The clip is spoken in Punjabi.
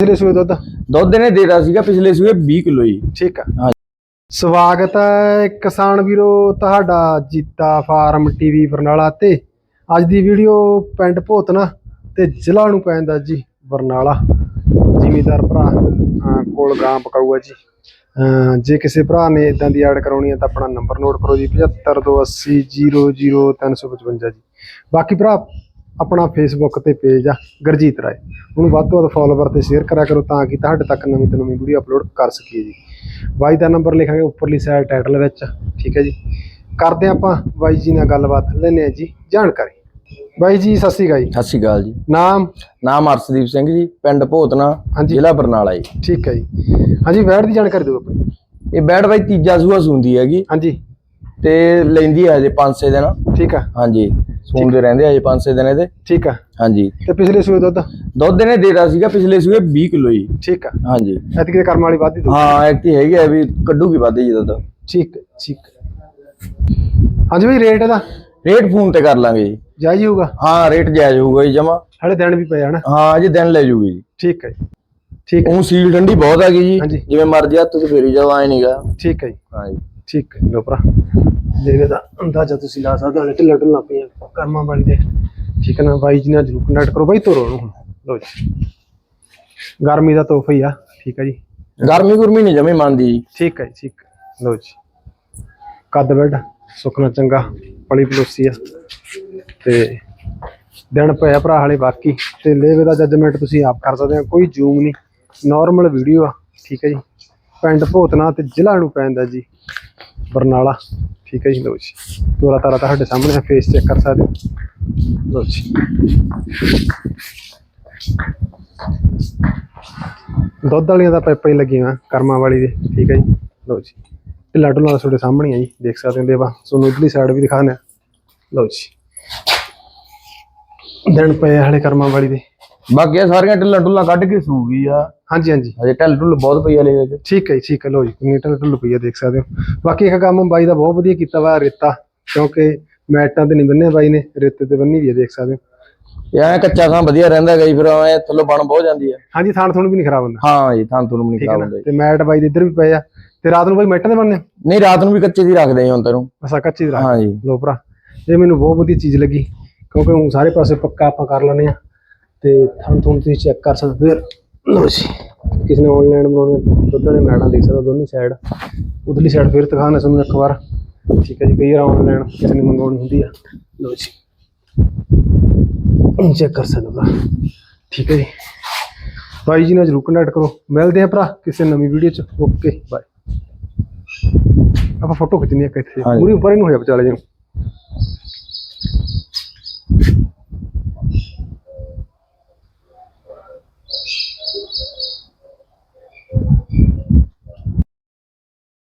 ਪਿਛਲੇ ਸੂਏ ਦੁੱਧ? ਦੁੱਧ ਇਹਨੇ ਦੇਤਾ ਸੀਗਾ ਪਿਛਲੇ ਸੂਏ 20 ਕਿਲੋ ਜੀ। ਠੀਕ ਆ। ਹਾਂ। ਸਵਾਗਤ ਹੈ ਕਿਸਾਨ ਵੀਰੋ ਤੁਹਾਡਾ ਜੀਤਾ ਫਾਰਮ ਟੀਵੀ ਬਰਨਾਲਾ ਤੇ। ਅੱਜ ਦੀ ਵੀਡੀਓ ਪਿੰਡ ਭੋਤਨਾ ਤੇ ਜ਼ਿਲ੍ਹਾ ਨੂੰ ਪੈਂਦਾ ਜੀ ਬਰਨਾਲਾ। ਜ਼ਿਮੀਦਾਰ ਭਰਾ ਕੋਲ ਗਾਂ ਪਕਾਊਗਾ ਜੀ। ਜੇ ਕਿਸੇ ਭਰਾ ਨੇ ਇਦਾਂ ਦੀ ਐਡ ਕਰਾਉਣੀ ਹੈ ਤਾਂ ਆਪਣਾ ਨੰਬਰ ਨੋਟ ਕਰੋ ਜੀ 7528000355 ਜੀ। ਬਾਕੀ ਭਰਾ ਆਪਣਾ ਫੇਸਬੁੱਕ ਤੇ ਪੇਜ ਆ ਗਰਜੀਤ ਰਾਏ। ਉਹਨੂੰ ਵੱਧ ਤੋਂ ਵੱਧ ਫੋਲੋਵਰ ਤੇ ਸ਼ੇਅਰ ਕਰਿਆ ਕਰੋ ਤਾਂ ਕਿ ਤੁਹਾਡੇ ਤੱਕ ਨਵੀਂ ਤੋਂ ਨਵੀਂ ਵੀਡੀਓ ਅਪਲੋਡ ਕਰ ਸਕੀਏ ਜੀ। ਬਾਈ ਦਾ ਨੰਬਰ ਲਿਖਾਂਗੇ ਉੱਪਰਲੀ ਸਾਈਡ ਟਾਈਟਲ ਵਿੱਚ ਠੀਕ ਹੈ ਜੀ। ਕਰਦੇ ਆਪਾਂ ਬਾਈ ਜੀ ਨਾਲ ਗੱਲਬਾਤ ਲੈਂਦੇ ਹਾਂ ਜੀ ਜਾਣਕਾਰੀ। ਬਾਈ ਜੀ ਸਤਿ ਸ਼੍ਰੀ ਅਕਾਲ ਜੀ। ਸਤਿ ਸ਼੍ਰੀ ਅਕਾਲ ਜੀ। ਨਾਮ? ਨਾਮ ਅਰਸ਼ਦੀਪ ਸਿੰਘ ਜੀ ਪਿੰਡ ਭੋਤਨਾ। ਜ਼ਿਲ੍ਹਾ ਬਰਨਾਲਾ ਜੀ। ਠੀਕ ਹੈ ਜੀ। ਹਾਂਜੀ ਵੈਟ ਦੀ ਜਾਣਕਾਰੀ ਦਿਓ ਆਪਣੀ। ਇਹ ਬੈਡ ਬਾਈ ਤੀਜਾ ਸੂਆ ਸੁੰਦੀ ਹੈਗੀ। ਹਾਂਜੀ। ਤੇ ਲੈਂਦੀ ਹੈ ਹਜੇ 5-6 ਦਿਨ। ਠੀਕ ਆ। ਹਾਂਜੀ। ਸੁੰਦੇ ਰਹਿੰਦੇ ਹਜੇ 5-6 ਦਿਨ ਇਹਦੇ। ਠੀਕ ਆ। ਹਾਂਜੀ। ਤੇ ਪਿਛਲੇ ਸੂਏ ਦੁੱਧ? ਦੁੱਧ ਇਹਨੇ ਦੇਤਾ ਸੀਗਾ ਪਿਛਲੇ ਸੂਏ 20 ਕਿਲੋ ਜੀ। ਠੀਕ ਆ। ਹਾਂਜੀ। ਐਤਕੀ ਕਰਮ ਵਾਲੀ ਵਾਧੀ ਦੋ ਹਾਂ ਐਕਟੀ ਹੈਗੀ ਆ ਵੀ ਕੱਢੂਗੀ ਵੱਧ ਜੀ ਦੁੱਧ। ਠੀਕ ਹੈ, ਠੀਕ। ਹੈ। ਹਾਂਜੀ ਬਈ ਰੇਟ ਇਹਦਾ? ਰੇਟ ਫੋਨ ਤੇ ਕਰ ਲਾਂਗੇ ਜੀ। ਜਾਇਜ਼ ਹੀ ਹੋਊਗਾ? ਹਾਂ ਰੇਟ ਜਾਇਜ਼ ਹੋਊਗਾ ਜੀ ਜਮਾ। ਹਲੇ ਦਿਨ ਵੀ ਪਏ ਹਨ? ਹਾਂ ਅਜੇ ਦਿਨ ਲੈ ਜੂਗੀ ਜੀ। ਠੀਕ ਹੈ ਜੀ। ਠੀਕ ਹੈ ਉਹ ਸੀਲ ਠੰਡੀ ਬਹੁਤ ਹੈਗੀ ਜੀ। ਹਾਂਜੀ। ਜਿਵੇਂ ਮਰਜ਼ੀ ਹੱਥ ਤੇ ਫੇਰੀ ਜਾਓ ਐ ਨਹੀਂਗਾ ਠੀਕ ਹੈ ਜੀ। ਹਾਂ ਜੀ। ਠੀਕ ਹੈ ਲੋ ਭਰਾ। ਦੇਖਦੇ ਤਾਂ ਅੰਦਾਜ਼ਾ ਤੁਸੀਂ ਲਾ ਸਕਦੇ ਹੋ ਢਿੱਲਾ ਢਿੱਲਾ ਪਈਆਂ ਕਰਮਾਂ ਵਾਲੀ ਦੇ। ਠੀਕ ਹੈ ਨਾ ਬਾਈ ਜੀ ਨਾਲ ਜਰੂਰ ਕੰਟੈਕਟ ਕਰੋ ਬਾਈ ਤੋਰੋ ਹੁਣ। ਲੋ ਜੀ। ਗਰਮੀ ਦਾ ਤੋਹਫਾ ਹੀ ਆ ਠੀਕ ਹੈ ਜੀ। ਗਰਮੀ ਗੁਰਮੀ ਨਹੀਂ ਜਮੇ ਮੰਨਦੀ ਜੀ। ਠੀਕ ਹੈ ਠੀਕ। ਲਓ ਜੀ। ਕੱਦ ਬੈਡ ਸੁੱਕਣਾ ਚੰਗਾ ਪਲੀ ਪਲੋਸੀ ਆ। ਤੇ ਦਿਨ ਪਿਆ ਭਰਾ ਹਲੇ ਬਾਕੀ। ਤੇ ਲੇਵੇ ਦਾ ਜੱਜਮੈਂਟ ਤੁਸੀਂ ਆਪ ਕਰ ਸਕਦੇ ਹੋ ਕੋਈ ਜ਼ੂਮ ਨਹੀਂ। ਨਾਰਮਲ ਵੀਡੀਓ ਆ ਠੀਕ ਹੈ ਜੀ। ਪਿੰਡ ਭੋਤਨਾ ਤੇ ਜ਼ਿਲ੍ਹਾ ਨੂੰ ਪੈਂਦਾ ਜੀ ਬਰਨਾਲਾ। ਠੀਕ ਹੈ ਜੀ, ਲਓ ਜੀ। ਤੋਰਾ ਤਾਰਾ ਤੁਹਾਡੇ ਸਾਹਮਣੇ ਫੇਸ ਚੈੱਕ ਕਰ ਸਕਦੇ ਹੋ। ਲਓ ਜੀ। ਦੁੱਧ ਵਾਲੀਆਂ ਦਾ ਪਾਈਪਾਂ ਹੀ ਲੱਗੀਆਂ, ਕਰਮਾਂ ਵਾਲੀ ਦੇ ਠੀਕ ਹੈ ਜੀ। ਲਓ ਜੀ। ਢਿੱਲਾ ਢੁੱਲਾ ਤੁਹਾਡੇ ਸਾਹਮਣੇ ਆ ਜੀ, ਦੇਖ ਸਕਦੇ ਹੋ ਦੇਵਾ ਤੁਹਾਨੂੰ ਉਧਰਲੀ ਸਾਈਡ ਵੀ ਦਿਖਾਣਾ ਲਓ ਜੀ। ਦਿਨ ਪਏ ਆ ਹਲੇ ਕਰਮਾਂ ਵਾਲੀ ਦੇ। ਬਾਕੀ ਇਹ ਸਾਰੀਆਂ ਢਿੱਲਾ ਢੁੱਲਾਂ ਕੱਢ ਕੇ ਸੂਗੀ ਆ। ਹਾਂਜੀ ਹਾਂਜੀ। ਹਜੇ ਢਿੱਲ ਢੁੱਲ ਬਹੁਤ ਪਈ ਆ ਲੈ ਵਿੱਚ। ਠੀਕ ਹੈ ਜੀ ਠੀਕ ਹੈ। ਲਓ ਜੀ ਨੀਟਲ ਢੁੱਲ ਪਈ ਆ ਦੇਖ ਸਕਦੇ ਹੋ। ਬਾਕੀ ਇੱਕ ਕੰਮ ਬਾਈ ਦਾ ਬਹੁਤ ਵਧੀਆ ਕੀਤਾ ਵਾ ਰੇਤਾ ਕਿਉਂਕਿ ਮੈਟਾਂ ਤੇ ਨਹੀਂ ਬੰਨਿਆ ਬਾਈ ਨੇ ਰੇਤੇ ਤੇ ਬੰਨੀ ਵੀ ਆ ਦੇਖ ਸਕਦੇ ਹੋ। ਇਹ ਐਂ ਕੱਚਾ ਖਾਂ ਵਧੀਆ ਰਹਿੰਦਾ ਗਈ ਫਿਰ ਐ ਥੱਲੋਂ ਬਣ ਬਹੁਤ ਜਾਂਦੀ ਆ। ਹਾਂਜੀ ਥਾਣ ਥੁਣ ਵੀ ਨਹੀਂ ਖਰਾਬ ਹੁੰਦਾ। ਹਾਂ ਜੀ ਥਾਂ ਤੁਹਾਨੂੰ ਨਹੀਂ ਠੀਕ ਹੈ ਖਰਾਬ ਨਾ? ਹੁੰਦਾ ਜੀ। ਤੇ ਮੈਟ ਬਾਈ ਦੇ ਇੱਧਰ ਵੀ ਪਏ ਆ। ਤੇ ਰਾਤ ਨੂੰ ਬਾਈ ਮੈਟਾਂ ਤੇ ਬੰਨਨੇ ਨਹੀਂ ਰਾਤ ਨੂੰ ਵੀ ਕੱਚੇ ਦੀ ਰੱਖਦੇ ਹਾਂ ਹੁਣ ਤੈਨੂੰ ਅਸਾ ਕੱਚੀ ਦੀ ਰਾਤ ਹਾਂ ਜੀ। ਲੋ ਭਰਾ ਇਹ ਮੈਨੂੰ ਬਹੁਤ ਵਧੀਆ ਚੀਜ਼ ਲੱਗੀ ਕਿਉਂਕਿ ਹੁਣ ਸਾਰੇ ਪਾਸੇ ਪੱਕਾ ਆਪਾਂ ਕਰ ਲੈਨੇ ਆ। ਤੇ ਥਣ ਥਣ ਤੁਸੀਂ ਚੈੱਕ ਕਰ ਸਕਦੇ ਹੋ। ਲੋ ਜੀ। ਕਿਸੇ ਨੇ ਆਨਲਾਈਨ ਬਣਾਉਣੇ ਦੁੱਧ ਵਾਲੇ ਮੈਡਾਂ ਦੇਖ ਸਕਦੇ ਦੋਨੀ ਸਾਈਡ ਉਧਰਲੀ ਸਾਈਡ ਫਿਰ ਦਿਖਾਣਾ ਤੁਹਾਨੂੰ ਇੱਕ ਵਾਰ। ਠੀਕ ਹੈ ਜੀ ਕਈ ਵਾਰ ਆਨਲਾਈਨ ਕਿਸੇ ਨੇ ਮੰਗਵਾਉਣੀ ਹੁੰਦੀ ਆ। ਲੋ ਜੀ। ਚੈੱਕ ਕਰ ਸਕਦੇ। ਠੀਕ ਹੈ ਜੀ। ਬਾਈ ਜੀ ਨਾਲ ਜਰੂਰ ਕੰਟੈਕਟ ਕਰੋ। ਮਿਲਦੇ ਆ ਭਰਾ ਕਿਸੇ ਨਵੀਂ ਵੀਡੀਓ ਚ। ਓਕੇ ਬਾਏ ਆਪਾਂ ਫੋਟੋ ਖਿੱਚਣੀ ਹੈ ਕਿੱਥੇ। ਪੂਰੀ ਉੱਪਰ ਨੂੰ ਹੋਇਆ ਵਿਚਾਲੇ ਜੀ